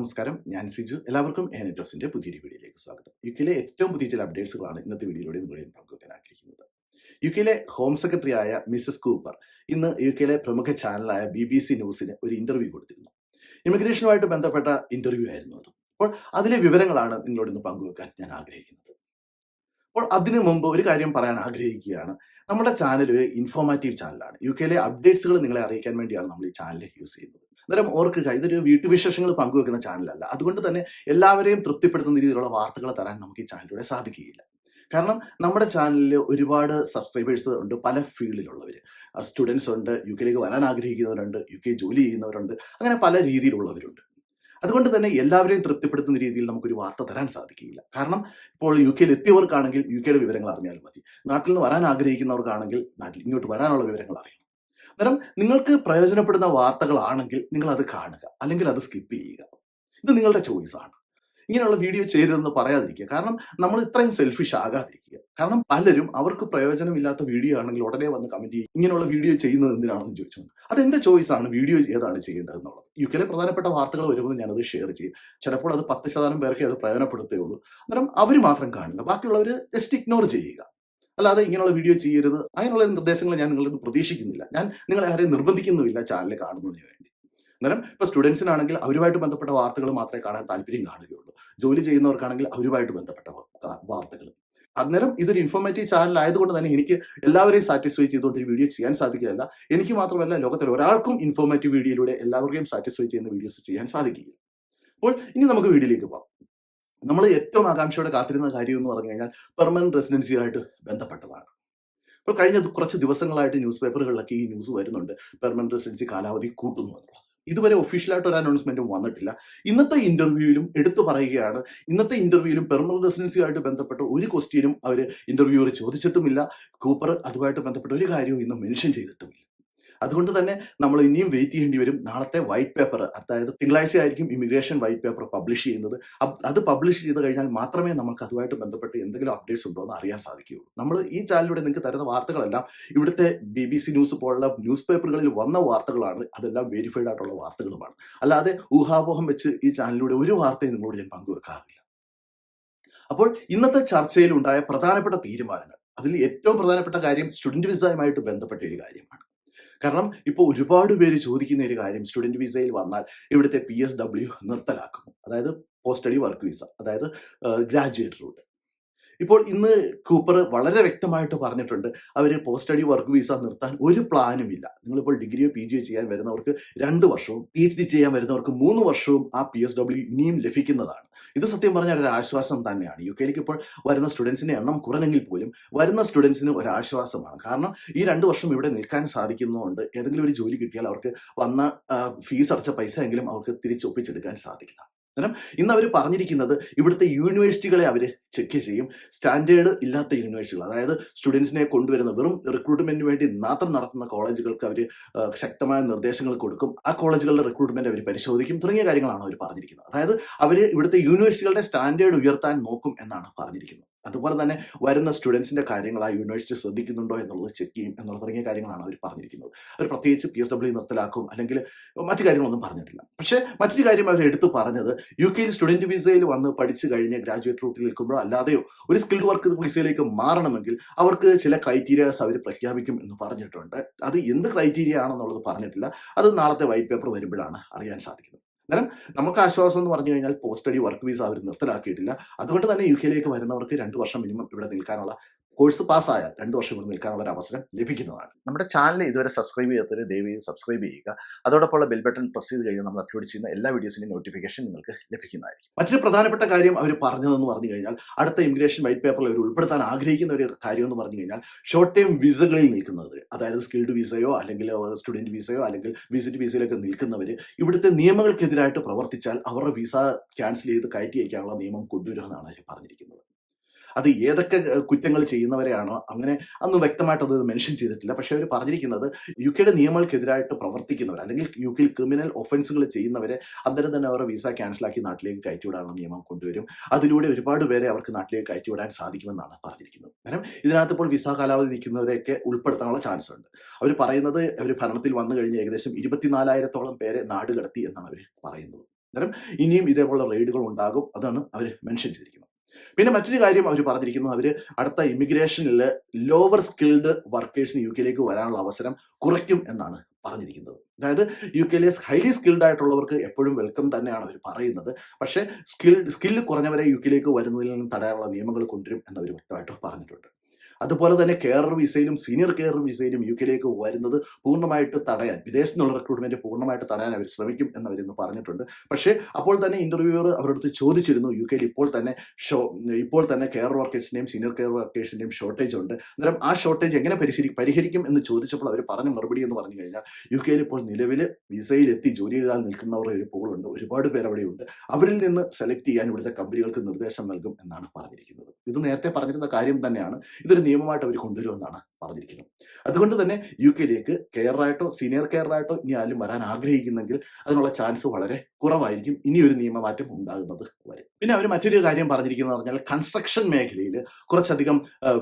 നമസ്കാരം. ഞാൻ സിജു. എല്ലാവർക്കും എ നെറ്റോസിന്റെ പുതിയൊരു വീഡിയോയിലേക്ക് സ്വാഗതം. യു കെയിലെ ഏറ്റവും പുതിയ ചില അപ്ഡേറ്റ്സുകളാണ് ഇന്നത്തെ വീഡിയോയിലൂടെ നിങ്ങളുടെ പങ്കുവെക്കാൻ ആഗ്രഹിക്കുന്നത്. യു കെയിലെ ഹോം സെക്രട്ടറി ആയ മിസസ് കൂപ്പർ ഇന്ന് യു കെയിലെ പ്രമുഖ ചാനലായ ബി ബി സി ന്യൂസിന് ഒരു ഇന്റർവ്യൂ കൊടുത്തിരുന്നു. ഇമിഗ്രേഷനുമായിട്ട് ബന്ധപ്പെട്ട ഇന്റർവ്യൂ ആയിരുന്നു അത്. അപ്പോൾ അതിലെ വിവരങ്ങളാണ് നിങ്ങളോട് ഇന്ന് പങ്കുവെക്കാൻ ഞാൻ ആഗ്രഹിക്കുന്നത്. അപ്പോൾ അതിനു മുമ്പ് ഒരു കാര്യം പറയാൻ ആഗ്രഹിക്കുകയാണ്. നമ്മുടെ ചാനൽ ഒരു ഇൻഫോർമാറ്റീവ് ചാനലാണ്. യു കെയിലെ അപ്ഡേറ്റ്സുകൾ നിങ്ങളെ അറിയിക്കാൻ വേണ്ടിയാണ് നമ്മൾ ഈ ചാനൽ യൂസ് ചെയ്യുന്നത്. അന്നേരം ഓർക്കുക ഇതൊരു വീട്ടുവിശേഷങ്ങൾ പങ്കുവെക്കുന്ന ചാനലല്ല. അതുകൊണ്ട് തന്നെ എല്ലാവരെയും തൃപ്തിപ്പെടുത്തുന്ന രീതിയിലുള്ള വാർത്തകൾ തരാൻ നമുക്ക് ഈ ചാനലിലൂടെ സാധിക്കുകയില്ല. കാരണം നമ്മുടെ ചാനലിൽ ഒരുപാട് സബ്സ്ക്രൈബേഴ്സ് ഉണ്ട് പല ഫീൽഡിലുള്ളവർ സ്റ്റുഡൻസ് ഉണ്ട് യു കെയിലേക്ക് വരാൻ ആഗ്രഹിക്കുന്നവരുണ്ട് യു കെ ജോലി ചെയ്യുന്നവരുണ്ട് അങ്ങനെ പല രീതിയിലുള്ളവരുണ്ട്. അതുകൊണ്ട് തന്നെ എല്ലാവരെയും തൃപ്തിപ്പെടുത്തുന്ന രീതിയിൽ നമുക്കൊരു വാർത്ത തരാൻ സാധിക്കില്ല കാരണം ഇപ്പോൾ യു കെയിൽ എത്തിയവർക്കാണെങ്കിൽ യു കെയുടെ വിവരങ്ങൾ അറിഞ്ഞാൽ മതി. നാട്ടിൽ നിന്ന് വരാൻ ആഗ്രഹിക്കുന്നവർക്കാണെങ്കിൽ നാട്ടിൽ ഇങ്ങോട്ട് വരാനുള്ള വിവരങ്ങൾ അറിയണം. അന്നേരം നിങ്ങൾക്ക് പ്രയോജനപ്പെടുന്ന വാർത്തകളാണെങ്കിൽ നിങ്ങൾ അത് കാണുക അല്ലെങ്കിൽ അത് സ്കിപ്പ് ചെയ്യുക. ഇത് നിങ്ങളുടെ ചോയ്സ് ആണ്. ഇങ്ങനെയുള്ള വീഡിയോ ചെയ്തതെന്ന് പറയാതിരിക്കുക. കാരണം നമ്മൾ ഇത്രയും സെൽഫിഷ് ആകാതിരിക്കുക. കാരണം പലരും അവർക്ക് പ്രയോജനമില്ലാത്ത വീഡിയോ ആണെങ്കിൽ ഉടനെ വന്ന് കമന്റ് ചെയ്യും ഇങ്ങനെയുള്ള വീഡിയോ ചെയ്യുന്നത് എന്തിനാണെന്ന് ചോദിച്ചുകൊണ്ട് അത് എന്റെ ചോയ്സ് ആണ് വീഡിയോ ഏതാണ് ചെയ്യേണ്ടത് എന്നുള്ളത് യു കെയിലെ പ്രധാനപ്പെട്ട വാർത്തകൾ വരുമ്പോൾ ഞാനത് ഷെയർ ചെയ്യും. ചിലപ്പോൾ അത് പത്ത് ശതമാനം പേർക്കേ അത് പ്രയോജനപ്പെടുത്തേ ഉള്ളൂ അന്നേരം അവർ മാത്രം കാണുക. ബാക്കിയുള്ളവർ ജസ്റ്റ് ഇഗ്നോർ ചെയ്യുക. അല്ലാതെ ഇങ്ങനെയുള്ള വീഡിയോ ചെയ്യരുത്. അങ്ങനെയുള്ള നിർദ്ദേശങ്ങൾ ഞാൻ നിങ്ങളിൽ നിന്ന് പ്രതീക്ഷിക്കുന്നില്ല. ഞാൻ നിങ്ങളെ ആരെയും നിർബന്ധിക്കുന്നുമില്ല ചാനൽ കാണുന്നതിന് വേണ്ടി. അന്നേരം ഇപ്പോൾ സ്റ്റുഡൻസിനാണെങ്കിൽ അവരുമായിട്ട് ബന്ധപ്പെട്ട വാർത്തകൾ മാത്രമേ കാണാൻ താല്പര്യം കാണുകയുള്ളൂ. ജോലി ചെയ്യുന്നവർക്കാണെങ്കിൽ അവരുമായിട്ട് ബന്ധപ്പെട്ട വാർത്തകൾ. അന്നേരം ഇതൊരു ഇൻഫോർമേറ്റീവ് ചാനൽ ആയതുകൊണ്ട് തന്നെ എനിക്ക് എല്ലാവരെയും സാറ്റിസ്ഫൈ ചെയ്തുകൊണ്ട് ഈ വീഡിയോ ചെയ്യാൻ സാധിക്കുകയല്ല. എനിക്ക് മാത്രമല്ല ലോകത്തിൽ ഒരാൾക്കും ഇൻഫോർമേറ്റീവ് വീഡിയോയിലൂടെ എല്ലാവർക്കും സാറ്റിസ്ഫൈ ചെയ്യുന്ന വീഡിയോസ് ചെയ്യാൻ സാധിക്കില്ല അപ്പോൾ ഇനി നമുക്ക് വീഡിയോയിലേക്ക് പോകാം. നമ്മൾ ഏറ്റവും ആകാംക്ഷയോടെ കാത്തിരുന്ന കാര്യം എന്ന് പറഞ്ഞു കഴിഞ്ഞാൽ പെർമനന്റ് റെസിഡൻസിയായിട്ട് ബന്ധപ്പെട്ടതാണ്. ഇപ്പോൾ കഴിഞ്ഞ കുറച്ച് ദിവസങ്ങളായിട്ട് ന്യൂസ് പേപ്പറുകളിലൊക്കെ ഈ ന്യൂസ് വരുന്നുണ്ട്. പെർമനന്റ് റെസിഡൻസി കാലാവധി കൂട്ടുന്നു എന്നുള്ളത്. ഇതുവരെ ഒഫീഷ്യലായിട്ട് ഒരു അനൗൺസ്മെന്റും വന്നിട്ടില്ല. ഇന്നത്തെ ഇന്റർവ്യൂവിലും എടുത്തു പറയുകയാണ് ഇന്നത്തെ ഇന്റർവ്യൂവിലും പെർമനന്റ് റെസിഡൻസിയുമായിട്ട് ബന്ധപ്പെട്ട ഒരു ക്വസ്റ്റ്യനും അവർ ഇന്റർവ്യൂവർ ചോദിച്ചിട്ടുമില്ല. കൂപ്പർ അതുമായിട്ട് ബന്ധപ്പെട്ട ഒരു കാര്യവും ഇന്ന് മെൻഷൻ ചെയ്തിട്ടുമില്ല. അതുകൊണ്ട് തന്നെ നമ്മൾ ഇനിയും വെയിറ്റ് ചെയ്യേണ്ടി വരും. നാളത്തെ വൈറ്റ് പേപ്പർ അതായത് തിങ്കളാഴ്ച ആയിരിക്കും ഇമിഗ്രേഷൻ വൈറ്റ് പേപ്പർ പബ്ലിഷ് ചെയ്യുന്നത് അത് പബ്ലിഷ് ചെയ്ത് കഴിഞ്ഞാൽ മാത്രമേ നമുക്ക് അതുമായിട്ട് ബന്ധപ്പെട്ട് എന്തെങ്കിലും അപ്ഡേറ്റ്സ് ഉണ്ടോ എന്ന് അറിയാൻ സാധിക്കുകയുള്ളൂ. നമ്മൾ ഈ ചാനലിലൂടെ നിങ്ങൾക്ക് തരുന്ന വാർത്തകളെല്ലാം ഇവിടുത്തെ ബി ബി സി ന്യൂസ് പോലുള്ള ന്യൂസ് പേപ്പറുകളിൽ വന്ന വാർത്തകളാണ്. അതെല്ലാം വെരിഫൈഡ് ആയിട്ടുള്ള വാർത്തകളുമാണ്. അല്ലാതെ ഊഹാപോഹം വെച്ച് ഈ ചാനലിലൂടെ ഒരു വാർത്തയും നിങ്ങളോട് ഞാൻ പങ്കുവെക്കാറില്ല. അപ്പോൾ ഇന്നത്തെ ചർച്ചയിൽ ഉണ്ടായ പ്രധാനപ്പെട്ട തീരുമാനങ്ങൾ അതിൽ ഏറ്റവും പ്രധാനപ്പെട്ട കാര്യം സ്റ്റുഡന്റ് വിസയുമായിട്ട് ബന്ധപ്പെട്ട ഒരു കാര്യമാണ്. കാരണം ഇപ്പോൾ ഒരുപാട് പേര് ചോദിക്കുന്ന ഒരു കാര്യം സ്റ്റുഡന്റ് വിസയിൽ വന്നാൽ ഇവിടുത്തെ പി എസ് ഡബ്ല്യു നിർത്തലാക്കുന്നു. അതായത് പോസ്റ്റ് സ്റ്റഡി വർക്ക് വിസ അതായത് ഗ്രാജുവേറ്റ് റൂട്ട് ഇപ്പോൾ ഇന്ന് കൂപ്പർ വളരെ വ്യക്തമായിട്ട് പറഞ്ഞിട്ടുണ്ട് അവർ പോസ്റ്റ് സ്റ്റഡി വർക്ക് വിസ നിർത്താൻ ഒരു പ്ലാനും ഇല്ല. നിങ്ങളിപ്പോൾ ഡിഗ്രിയോ പി ജിയോ ചെയ്യാൻ വരുന്നവർക്ക് രണ്ട് വർഷവും പി എച്ച് ഡി ചെയ്യാൻ വരുന്നവർക്ക് മൂന്ന് വർഷവും ആ പി എസ് ഡബ്ല്യു ഇനിയും ലഭിക്കുന്നതാണ്. ഇത് സത്യം പറഞ്ഞാൽ ഒരു ആശ്വാസം തന്നെയാണ്. യു കെയിലേക്ക് ഇപ്പോൾ വരുന്ന സ്റ്റുഡൻസിന്റെ എണ്ണം കുറഞ്ഞെങ്കിൽ പോലും വരുന്ന സ്റ്റുഡൻസിന് ഒരു ആശ്വാസമാണ്. കാരണം ഈ രണ്ട് വർഷം ഇവിടെ നിൽക്കാൻ സാധിക്കുന്നതുകൊണ്ട് ഏതെങ്കിലും ഒരു ജോലി കിട്ടിയാൽ അവർക്ക് വന്ന ഫീസ് അടച്ച പൈസ എങ്കിലും അവർക്ക് തിരിച്ചൊപ്പിച്ചെടുക്കാൻ സാധിക്കുന്നതാണ് ഇന്ന് അവർ പറഞ്ഞിരിക്കുന്നത് ഇവിടുത്തെ യൂണിവേഴ്സിറ്റികളെ അവർ ചെക്ക് ചെയ്യും. സ്റ്റാൻഡേർഡ് ഇല്ലാത്ത യൂണിവേഴ്സിറ്റികൾ അതായത് സ്റ്റുഡൻസിനെ കൊണ്ടുവരുന്ന വെറും റിക്രൂട്ട്മെന്റിന് വേണ്ടി മാത്രം നടത്തുന്ന കോളേജുകൾക്ക് അവർ ശക്തമായ നിർദ്ദേശങ്ങൾ കൊടുക്കും. ആ കോളേജുകളുടെ റിക്രൂട്ട്മെന്റ് അവർ പരിശോധിക്കും. തുടങ്ങിയ കാര്യങ്ങളാണ് അവർ പറഞ്ഞിരിക്കുന്നത്. അതായത് അവർ ഇവിടുത്തെ യൂണിവേഴ്സിറ്റികളുടെ സ്റ്റാൻഡേർഡ് ഉയർത്താൻ നോക്കും എന്നാണ് പറഞ്ഞിരിക്കുന്നത്. അതുപോലെ തന്നെ വരുന്ന സ്റ്റുഡൻസിന്റെ കാര്യങ്ങൾ ആ യൂണിവേഴ്സിറ്റി ശ്രദ്ധിക്കുന്നുണ്ടോ എന്നുള്ളത് ചെക്ക് ചെയ്യും എന്നുള്ള തുടങ്ങിയ കാര്യങ്ങളാണ് അവർ പറഞ്ഞിരിക്കുന്നത്. അവർ പ്രത്യേകിച്ച് പി എസ് ഡബ്ല്യു നിർത്തലാക്കും അല്ലെങ്കിൽ മറ്റു കാര്യങ്ങളൊന്നും പറഞ്ഞിട്ടില്ല. പക്ഷേ മറ്റൊരു കാര്യം അവർ എടുത്തു പറഞ്ഞത് യു കെയിൽ സ്റ്റുഡന്റ് വിസയിൽ വന്ന് പഠിച്ചു കഴിഞ്ഞ് ഗ്രാജുവേറ്റ് റൂട്ടിൽ നിൽക്കുമ്പോഴോ അല്ലാതെയോ ഒരു സ്കിൽഡ് വർക്ക് വിസയിലേക്ക് മാറണമെങ്കിൽ അവർക്ക് ചില ക്രൈറ്റീരിയാസ് അവർ പ്രഖ്യാപിക്കും എന്ന് പറഞ്ഞിട്ടുണ്ട്. അത് എന്ത് ക്രൈറ്റീരിയ ആണെന്നുള്ളത് പറഞ്ഞിട്ടില്ല. അത് നാളത്തെ വൈറ്റ് പേപ്പർ വരുമ്പോഴാണ് അറിയാൻ സാധിക്കുന്നത്. അന്നേരം നമുക്ക് ആശ്വാസം എന്ന് പറഞ്ഞു കഴിഞ്ഞാൽ പോസ്റ്റ് സ്റ്റഡി വർക്ക് വിസ അവർ നിർത്തലാക്കിയിട്ടില്ല. അതുകൊണ്ട് തന്നെ യു കെയിലേക്ക് വരുന്നവർക്ക് രണ്ട് വർഷം മിനിമം ഇവിടെ നിൽക്കാനുള്ള കോഴ്സ് പാസ്സായാൽ രണ്ട് വർഷം ഇവിടെ നിൽക്കാനുള്ള ഒരു അവസരം ലഭിക്കുന്നതാണ്. നമ്മുടെ ചാനൽ ഇതുവരെ സബ്സ്ക്രൈബ് ചെയ്യാത്തവർ ദയവായി സബ്സ്ക്രൈബ് ചെയ്യുക. അതോടൊപ്പമുള്ള ബെൽ ബട്ടൺ പ്രസ് ചെയ്ത് കഴിഞ്ഞാൽ നമ്മൾ അപ്ലോഡ് ചെയ്യുന്ന എല്ലാ വീഡിയോസിന്റെയും നോട്ടിഫിക്കേഷൻ നിങ്ങൾക്ക് ലഭിക്കുന്നതായിരിക്കും. മറ്റൊരു പ്രധാനപ്പെട്ട കാര്യം അവർ പറഞ്ഞതെന്ന് പറഞ്ഞു കഴിഞ്ഞാൽ അടുത്ത ഇമിഗ്രേഷൻ വൈറ്റ് പേപ്പറിൽ അവർ ഉൾപ്പെടുത്താൻ ആഗ്രഹിക്കുന്ന ഒരു കാര്യം എന്ന് പറഞ്ഞു കഴിഞ്ഞാൽ ഷോർട്ട് ടൈം വിസകളിൽ നിൽക്കുന്നത് അതായത് സ്കിൽഡ് വിസയോ അല്ലെങ്കിൽ സ്റ്റുഡന്റ് വിസയോ അല്ലെങ്കിൽ വിസിറ്റ് വിസയിലൊക്കെ നിൽക്കുന്നവർ ഇവിടുത്തെ നിയമങ്ങൾക്കെതിരായിട്ട് പ്രവർത്തിച്ചാൽ അവരുടെ വിസ ക്യാൻസൽ ചെയ്ത് കയറ്റി അയക്കാനുള്ള നിയമം കൊണ്ടുവരുമെന്നാണ് പറഞ്ഞിരിക്കുന്നത്. അത് ഏതൊക്കെ കുറ്റങ്ങൾ ചെയ്യുന്നവരെയാണോ അങ്ങനെ അന്ന് വ്യക്തമായിട്ട് അത് മെൻഷൻ ചെയ്തിട്ടില്ല. പക്ഷെ അവർ പറഞ്ഞിരിക്കുന്നത് യു കെയുടെ നിയമങ്ങൾക്കെതിരായിട്ട് പ്രവർത്തിക്കുന്നവർ അല്ലെങ്കിൽ യു കെയിൽ ക്രിമിനൽ ഒഫൻസുകൾ ചെയ്യുന്നവരെ അന്നേരം തന്നെ അവരുടെ വിസ ക്യാൻസലാക്കി നാട്ടിലേക്ക് കയറ്റിവിടാനുള്ള നിയമം കൊണ്ടുവരും. അതിലൂടെ ഒരുപാട് പേരെ അവർക്ക് നാട്ടിലേക്ക് കയറ്റിവിടാൻ സാധിക്കുമെന്നാണ് പറഞ്ഞിരിക്കുന്നത്. കാരണം ഇതിനകത്ത് ഇപ്പോൾ വിസ കാലാവധി നിൽക്കുന്നവരെയൊക്കെ ഉൾപ്പെടുത്താനുള്ള ചാൻസ് ഉണ്ട്. അവർ പറയുന്നത് അവർ ഭരണത്തിൽ വന്നു കഴിഞ്ഞ് ഏകദേശം ഇരുപത്തിനാലായിരത്തോളം പേരെ നാട് കടത്തി എന്നാണ് അവർ പറയുന്നത്. അന്നേരം ഇനിയും ഇതേപോലെ റെയ്ഡുകൾ ഉണ്ടാകും. അതാണ് അവർ മെൻഷൻ ചെയ്തിരിക്കുന്നത്. പിന്നെ മറ്റൊരു കാര്യം അവർ പറഞ്ഞിരിക്കുന്നു. അവർ അടുത്ത ഇമിഗ്രേഷനിൽ ലോവർ സ്കിൽഡ് വർക്കേഴ്സിന് യു കെയിലേക്ക് വരാനുള്ള അവസരം കുറയ്ക്കും എന്നാണ് പറഞ്ഞിരിക്കുന്നത്. അതായത് യു കെയിലെ ഹൈലി സ്കിൽഡ് ആയിട്ടുള്ളവർക്ക് എപ്പോഴും വെൽക്കം തന്നെയാണ് അവർ പറയുന്നത്. പക്ഷേ സ്കിൽ സ്കില്ല് കുറഞ്ഞവരെ യു കെയിലേക്ക് വരുന്നതിൽ നിന്ന് തടയാനുള്ള നിയമങ്ങൾ കൊണ്ടുവരും എന്നവർ വ്യക്തമായിട്ട് പറഞ്ഞിട്ടുണ്ട്. അതുപോലെ തന്നെ കെയർ വിസയിലും സീനിയർ കെയർ വിസയിലും യു കെയിലേക്ക് വരുന്നത് പൂർണമായിട്ട് തടയാൻ വിദേശത്തു നിന്നുള്ള റിക്രൂട്ട്മെന്റ് പൂർണമായിട്ട് തടയാൻ അവർ ശ്രമിക്കും എന്ന് ഇന്ന് പറഞ്ഞിട്ടുണ്ട്. പക്ഷേ അപ്പോൾ തന്നെ ഇന്റർവ്യൂവർ അവരടുത്ത് ചോദിച്ചിരുന്നു യു കെയിൽ ഇപ്പോൾ തന്നെ ഷോ ഇപ്പോൾ തന്നെ കെയർ വർക്കേഴ്സിന്റെയും സീനിയർ കെയർ വർക്കേഴ്സിന്റെയും ഷോർട്ടേജ് ഉണ്ട്. അന്നേരം ആ ഷോർട്ടേജ് എങ്ങനെ പരിശീലി പരിഹരിക്കും എന്ന് ചോദിച്ചപ്പോൾ അവർ പറഞ്ഞ മറുപടി എന്ന് പറഞ്ഞു കഴിഞ്ഞാൽ യു കെയിൽ ഇപ്പോൾ നിലവിൽ വിസയിലെത്തി ജോലി ചെയ്താൽ നിൽക്കുന്നവർ ഒരു പൂളുണ്ട് ഒരുപാട് പേർ അവിടെയുണ്ട് അവരിൽ നിന്ന് സെലക്ട് ചെയ്യാൻ ഇവിടുത്തെ കമ്പനികൾക്ക് നിർദ്ദേശം നൽകും എന്നാണ് പറഞ്ഞിരിക്കുന്നത്. ഇത് നേരത്തെ പറഞ്ഞിരുന്ന കാര്യം തന്നെയാണ്. ഇതൊരു നിയമമായിട്ട് അവർ കൊണ്ടുവരുമെന്നാണ്. പറഞ്ഞിരിക്കുന്നത് അതുകൊണ്ട് തന്നെ യു കെയിലേക്ക് കെയറായിട്ടോ സീനിയർ കെയറായിട്ടോ ഇനി ആരും വരാൻ ആഗ്രഹിക്കുന്നെങ്കിൽ അതിനുള്ള ചാൻസ് വളരെ കുറവായിരിക്കും ഇനി ഒരു നിയമമാറ്റം ഉണ്ടാകുന്നത് വരെ. പിന്നെ അവർ മറ്റൊരു കാര്യം പറഞ്ഞിരിക്കുന്നത് പറഞ്ഞാൽ കൺസ്ട്രക്ഷൻ മേഖലയിൽ കുറച്ചധികം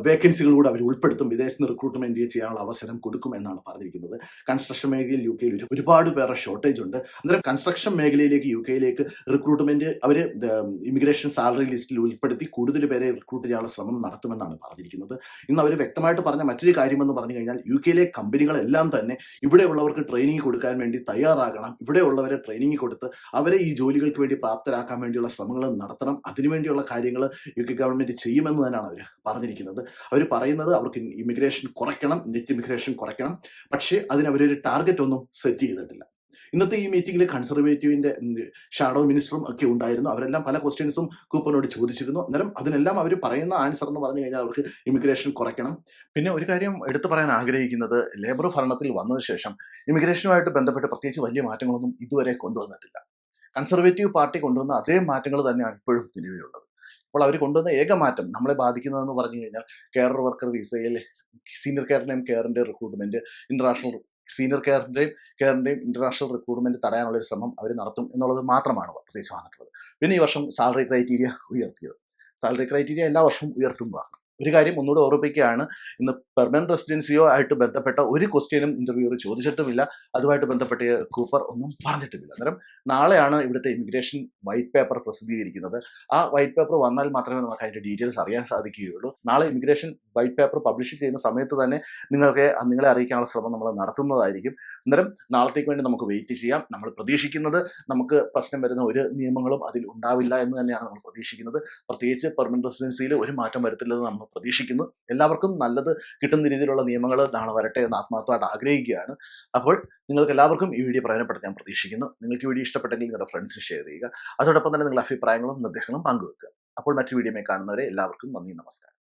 വേക്കൻസികൾ കൂടെ അവർ ഉൾപ്പെടുത്തും വിദേശത്ത് റിക്രൂട്ട്മെന്റ് ചെയ്യാനുള്ള അവസരം കൊടുക്കും എന്നാണ് പറഞ്ഞിരിക്കുന്നത്. കൺസ്ട്രക്ഷൻ മേഖലയിൽ യു കെയിൽ ഒരുപാട് പേരുടെ ഷോർട്ടേജ് ഉണ്ട്. അന്നേരം കൺസ്ട്രക്ഷൻ മേഖലയിലേക്ക് യു കെയിലേക്ക് റിക്രൂട്ട്മെന്റ് അവർ ഇമിഗ്രേഷൻ സാലറി ലിസ്റ്റിൽ ഉൾപ്പെടുത്തി കൂടുതൽ പേരെ റിക്രൂട്ട് ചെയ്യാനുള്ള ശ്രമം നടത്തുമെന്നാണ് പറഞ്ഞിരിക്കുന്നത്. ഇന്ന് അവർ വ്യക്തമായിട്ട് പറഞ്ഞ മറ്റൊരു കാര്യമെന്ന് പറഞ്ഞു കഴിഞ്ഞാൽ യു കെയിലെ കമ്പനികളെല്ലാം തന്നെ ഇവിടെയുള്ളവർക്ക് ട്രെയിനിങ് കൊടുക്കാൻ വേണ്ടി തയ്യാറാകണം. ഇവിടെയുള്ളവരെ ട്രെയിനിങ് കൊടുത്ത് അവരെ ഈ ജോലികൾക്ക് വേണ്ടി പ്രാപ്തരാക്കാൻ വേണ്ടിയുള്ള ശ്രമങ്ങൾ നടത്തണം. അതിനുവേണ്ടിയുള്ള കാര്യങ്ങൾ യു കെ ഗവൺമെന്റ് ചെയ്യുമെന്ന് തന്നെയാണ് അവർ പറഞ്ഞിരിക്കുന്നത്. അവർ പറയുന്നത് അവർക്ക് ഇമിഗ്രേഷൻ കുറയ്ക്കണം നെറ്റ് ഇമിഗ്രേഷൻ കുറയ്ക്കണം. പക്ഷേ അതിന് അവരൊരു ടാർഗറ്റ് ഒന്നും സെറ്റ് ചെയ്തിട്ടില്ല. ഇന്നത്തെ ഈ മീറ്റിംഗിൽ കൺസർവേറ്റീവിന്റെ ഷാഡോ മിനിസ്റ്ററും ഒക്കെ ഉണ്ടായിരുന്നു. അവരെല്ലാം പല ക്വസ്റ്റ്യൻസും കൂപ്പനോട് ചോദിച്ചിരുന്നു. അന്നേരം അതിനെല്ലാം അവർ പറയുന്ന ആൻസർ എന്ന് പറഞ്ഞു കഴിഞ്ഞാൽ അവർക്ക് ഇമിഗ്രേഷൻ കുറയ്ക്കണം. പിന്നെ ഒരു കാര്യം എടുത്തു പറയാൻ ആഗ്രഹിക്കുന്നത് ലേബർ ഭരണത്തിൽ വന്നതിന് ശേഷം ഇമിഗ്രേഷനുമായിട്ട് ബന്ധപ്പെട്ട് പ്രത്യേകിച്ച് വലിയ മാറ്റങ്ങളൊന്നും ഇതുവരെ കൊണ്ടുവന്നിട്ടില്ല. കൺസർവേറ്റീവ് പാർട്ടി കൊണ്ടുവന്ന അതേ മാറ്റങ്ങൾ തന്നെയാണ് ഇപ്പോഴും നിലവിലുള്ളത്. അപ്പോൾ അവർ കൊണ്ടുവന്ന ഏക മാറ്റം നമ്മളെ ബാധിക്കുന്നതെന്ന് പറഞ്ഞു കഴിഞ്ഞാൽ കെയർ വർക്കർ വിസയിൽ സീനിയർ കെയറിന്റെയും കെയറിന്റെ റിക്രൂട്ട്മെന്റ് ഇന്റർനാഷണൽ സീനിയർ കെയറിന്റെയും കെയറിന്റെയും ഇന്റർനാഷണൽ റിക്രൂട്ട്മെന്റ് തടയാനുള്ള ഒരു ശ്രമം അവർ നടത്തും എന്നുള്ളത് മാത്രമാണ് പ്രത്യേകിച്ച് വന്നിട്ടുള്ളത്. പിന്നെ ഈ വർഷം സാലറി ക്രൈറ്റീരിയ ഉയർത്തിയത്. സാലറി ക്രൈറ്റീരിയ എല്ലാ വർഷവും ഉയർത്തുന്നതാണ്. ഒരു കാര്യം ഒന്നുകൂടെ ഓർമ്മിപ്പിക്കുകയാണ്. ഇന്ന് പെർമനന്റ് റെസിഡൻസിയോ ആയിട്ട് ബന്ധപ്പെട്ട ഒരു ക്വസ്റ്റ്യനും ഇന്റർവ്യൂവർ ചോദിച്ചിട്ടുമില്ല. അതുമായിട്ട് ബന്ധപ്പെട്ട കൂപ്പർ ഒന്നും പറഞ്ഞിട്ടുമില്ല. അന്നേരം നാളെയാണ് ഇവിടുത്തെ ഇമിഗ്രേഷൻ വൈറ്റ് പേപ്പർ പ്രസിദ്ധീകരിക്കുന്നത്. ആ വൈറ്റ് പേപ്പർ വന്നാൽ മാത്രമേ നമുക്ക് അതിന്റെ ഡീറ്റെയിൽസ് അറിയാൻ സാധിക്കുകയുള്ളൂ. നാളെ ഇമിഗ്രേഷൻ വൈറ്റ് പേപ്പർ പബ്ലിഷ് ചെയ്യുന്ന സമയത്ത് തന്നെ നിങ്ങൾക്ക് നിങ്ങളെ അറിയിക്കാനുള്ള ശ്രമം നമ്മൾ നടത്തുന്നതായിരിക്കും. അന്നേരം നാളത്തേക്ക് വേണ്ടി നമുക്ക് വെയിറ്റ് ചെയ്യാം. നമ്മൾ പ്രതീക്ഷിക്കുന്നത് നമുക്ക് പ്രശ്നം വരുന്ന ഒരു നിയമങ്ങളും അതിൽ ഉണ്ടാവില്ല എന്ന് തന്നെയാണ് നമ്മൾ പ്രതീക്ഷിക്കുന്നത്. പ്രത്യേകിച്ച് പെർമനന്റ് റെസിഡൻസിയിൽ ഒരു മാറ്റം വരത്തില്ലെന്ന് നമ്മൾ പ്രതീക്ഷിക്കുന്നു. എല്ലാവർക്കും നല്ലത് കിട്ടുന്ന രീതിയിലുള്ള നിയമങ്ങൾ നാളെ വരട്ടെ എന്ന് ആത്മാർത്ഥമായിട്ട് ആഗ്രഹിക്കുകയാണ്. അപ്പോൾ നിങ്ങൾക്ക് എല്ലാവർക്കും ഈ വീഡിയോ പ്രയോജനപ്പെടുത്തി ഞാൻ പ്രതീക്ഷിക്കുന്നു. നിങ്ങൾക്ക് ഈ വീഡിയോ ഇഷ്ടപ്പെട്ടെങ്കിൽ നിങ്ങളുടെ ഫ്രണ്ട്സ് ഷെയർ ചെയ്യുക. അതോടൊപ്പം തന്നെ നിങ്ങളുടെ അഭിപ്രായങ്ങളും നിർദ്ദേശങ്ങളും പങ്കുവെക്കുക. അപ്പോൾ മറ്റു വീഡിയോമേ കാണുന്നവരെ എല്ലാവർക്കും നന്ദി നമസ്കാരം.